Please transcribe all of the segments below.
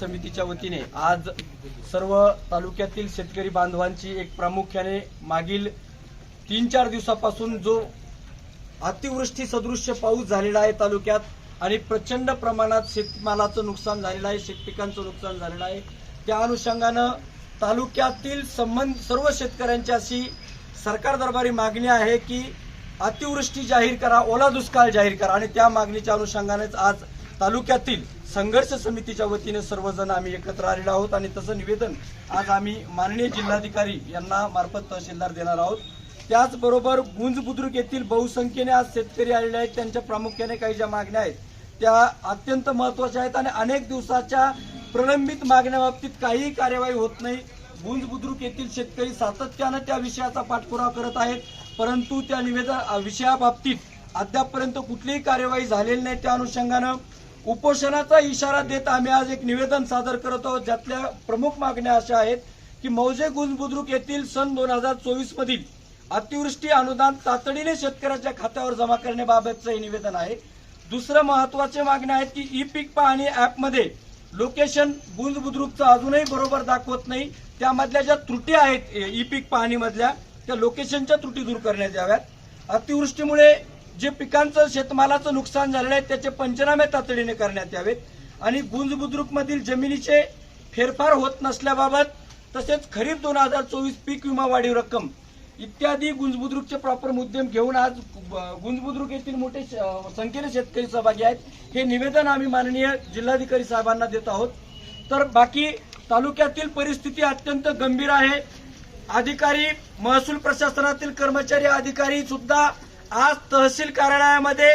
समितीच्या वतीने आज सर्व तालुक्यातील शेतकरी बांधवांची एक प्रामुख्याने मागील तीन चार दिवसापासून जो अतिवृष्टी सदृश्य पाऊस झालेला आहे तालुक्यात आणि प्रचंड प्रमाणात शेतमालाचं नुकसान झालेलं आहे शेतपिकांचं नुकसान झालेलं आहे त्या अनुषंगानं तालुक्यातील संबंध सर्व शेतकऱ्यांची अशी सरकार दरबारी मागणी आहे की अतिवृष्टी जाहीर करा ओला दुष्काळ जाहीर करा आणि त्या मागणीच्या अनुषंगानेच आज तालुक्यातील संघर्ष समितीच्या वतीने सर्वजण आम्ही एकत्र आलेलो आहोत आणि तसं निवेदन आज आम्ही माननीय जिल्हाधिकारी यांना मार्फत तहसीलदार देणार आहोत. त्याचबरोबर गुंज बुद्रुक येथील बहुसंख्येने आज शेतकरी आलेले आहेत. त्यांच्या प्रामुख्याने काही ज्या मागण्या आहेत त्या अत्यंत महत्त्वाच्या आहेत आणि अनेक दिवसाच्या प्रलंबित मागण्याबाबतीत काहीही कार्यवाही होत नाही. गुंज बुद्रुक येथील शेतकरी सातत्यानं त्या विषयाचा पाठपुरावा करत आहेत. परंतु त्या निवेदन विषयाबाबतीत अद्यापपर्यंत कुठलीही कार्यवाही झालेली नाही. त्या अनुषंगानं उपोषणाचा इशारा देत आम्ही आज एक निवेदन सादर करत आहोत ज्यातल्या प्रमुख मागण्या अशा आहेत की मौजे गुंज बुद्रुक येथील सन दोन हजार चोवीस मधील अतिवृष्टी अनुदान तातडीने शेतकऱ्याच्या खात्यावर जमा करण्याबाबतचं हे निवेदन आहे. दुसरं महत्त्वाचे मागण्या आहेत की ई पीक पाहणी ऍपमध्ये लोकेशन गुंज बुद्रुकचं अजूनही बरोबर दाखवत नाही. त्यामधल्या ज्या त्रुटी आहेत ई पीक पाहणीमधल्या त्या लोकेशनच्या त्रुटी दूर करण्यात याव्यात. अतिवृष्टीमुळे जे पिकांचं शेतमालाचं नुकसान झालेलं आहे त्याचे पंचनामे तातडीने करण्यात यावेत. आणि गुंज बुद्रुकमधील जमिनीचे फेरफार होत नसल्याबाबत तसेच खरीप दोन हजार चोवीस पीक विमा वाढीव रक्कम इत्यादी गुंजबुद्रुकचे प्रॉपर मुद्दे घेऊन आज गुंजबुद्रुक येथील मोठे श- संख्येने शेतकरी सहभागी आहेत. हे निवेदन आम्ही माननीय जिल्हाधिकारी साहेबांना देत आहोत. तर बाकी तालुक्यातील परिस्थिती अत्यंत गंभीर आहे. अधिकारी महसूल प्रशासनातील कर्मचारी अधिकारी सुद्धा आज तहसील कार्यालयामध्ये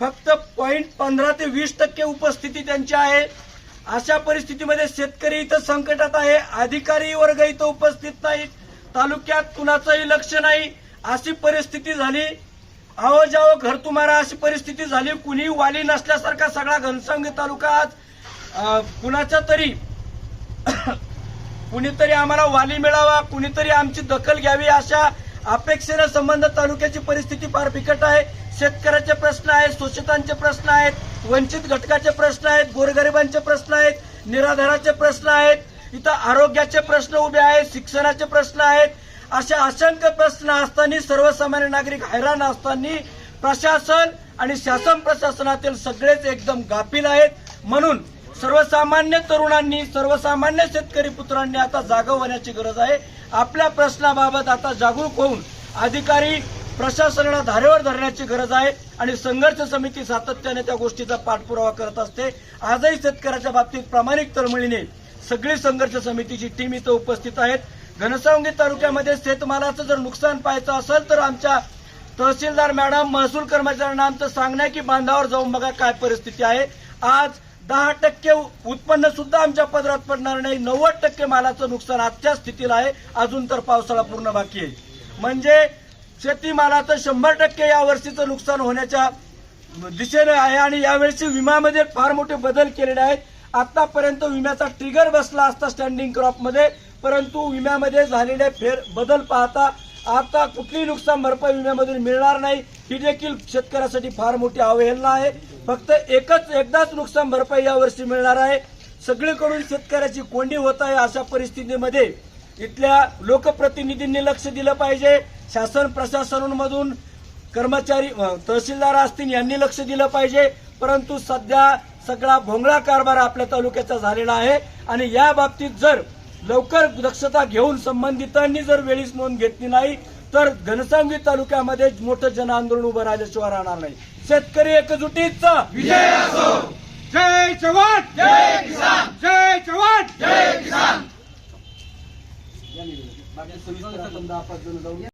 फक्त पॉईंट पंधरा ते वीस टक्के उपस्थिती त्यांची आहे. अशा परिस्थितीमध्ये शेतकरी इथं संकटात आहे. अधिकारी वर्ग इथं उपस्थित नाहीत. तालुक्यात कुणाचंही लक्ष नाही. अशी परिस्थिती झाली. आहो जाओ घर तुम्हाला अशी परिस्थिती झाली. कुणी वाली नसल्यासारखा सगळा घनसंग तालुका आज कुणाच्या तरी कुणीतरी आम्हाला वाली मिळावा कुणीतरी आमची दखल घ्यावी अशा अपेक्षेनं संबंध तालुक्याची परिस्थिती फार बिकट आहे. शेतकऱ्याचे प्रश्न आहेत शोषितांचे प्रश्न आहेत वंचित घटकाचे प्रश्न आहेत गोरगरिबांचे प्रश्न आहेत निराधाराचे प्रश्न आहेत. इथं आरोग्याचे प्रश्न उभे आहेत शिक्षणाचे प्रश्न आहेत. अशा असंख्य प्रश्न असताना सर्वसामान्य नागरिक हैराण असताना प्रशासन आणि शासन प्रशासनातील सगळेच एकदम गाफील आहेत. म्हणून सर्वसामान्य तरुणांनी सर्वसामान्य शेतकरी पुत्रांनी आता जागा होण्याची गरज आहे. आपल्या प्रश्नाबाबत आता जागरूक होऊन अधिकारी प्रशासनाला धारेवर धरण्याची गरज आहे आणि संघर्ष समिती सातत्याने त्या गोष्टीचा पाठपुरावा करत असते. आजही शेतकऱ्याच्या बाबतीत प्रामाणिक तळमळीने सगळी संघर्ष समितीची टीम इथं उपस्थित आहेत. घनसावंगी तालुक्यामध्ये शेतमालाचं जर नुकसान पाहायचं असेल तर आमच्या तहसीलदार मॅडम महसूल कर्मचाऱ्यांना आमचं सांगण्या की बांधावर जाऊन बघा काय परिस्थिती आहे. आज दहा टक्के उत्पन्न सुद्धा आमच्या पदरात पडणार नाही. नव्वद टक्के मालाचं नुकसान आजच्या स्थितीला आहे. अजून तर पावसाळा पूर्ण बाकी आहे. म्हणजे शेतीमालाचं शंभर टक्के या वर्षीचं नुकसान होण्याच्या दिशेने आहे आणि यावेळी विम्यामध्ये फार मोठे बदल केलेले आहेत. आतापर्यंत विम्याचा ट्रिगर बसला असता स्टँडिंग क्रॉपमध्ये परंतु विम्यामध्ये झालेले फेर बदल पाहता आता कुठलीही नुकसान भरपाई विम्यामधून मिळणार नाही. ही देखील शेतकऱ्यासाठी फार मोठी अवहेलना आहे. फक्त एकच एकदाच नुकसान भरपाई यावर्षी मिळणार आहे. सगळीकडून शेतकऱ्याची कोंडी होत आहे अशा परिस्थितीमध्ये. इथल्या लोकप्रतिनिधींनी लक्ष दिलं पाहिजे. शासन प्रशासनामधून कर्मचारी तहसीलदार असतील यांनी लक्ष दिलं पाहिजे. परंतु सध्या सगळा भोंगळा कारभार आपल्या तालुक्याचा झालेला आहे. आणि या बाबतीत जर लवकर दक्षता घेऊन संबंधितांनी जर वेळीच नोंद घेतली नाही तर घनसावंगी तालुक्यामध्ये मोठं जन आंदोलन उभं राहिल्याशिवाय राहणार नाही. शेतकरी एकजुटीचा जय जवान. जय किसान. जय जवान. बाकी सविस्तर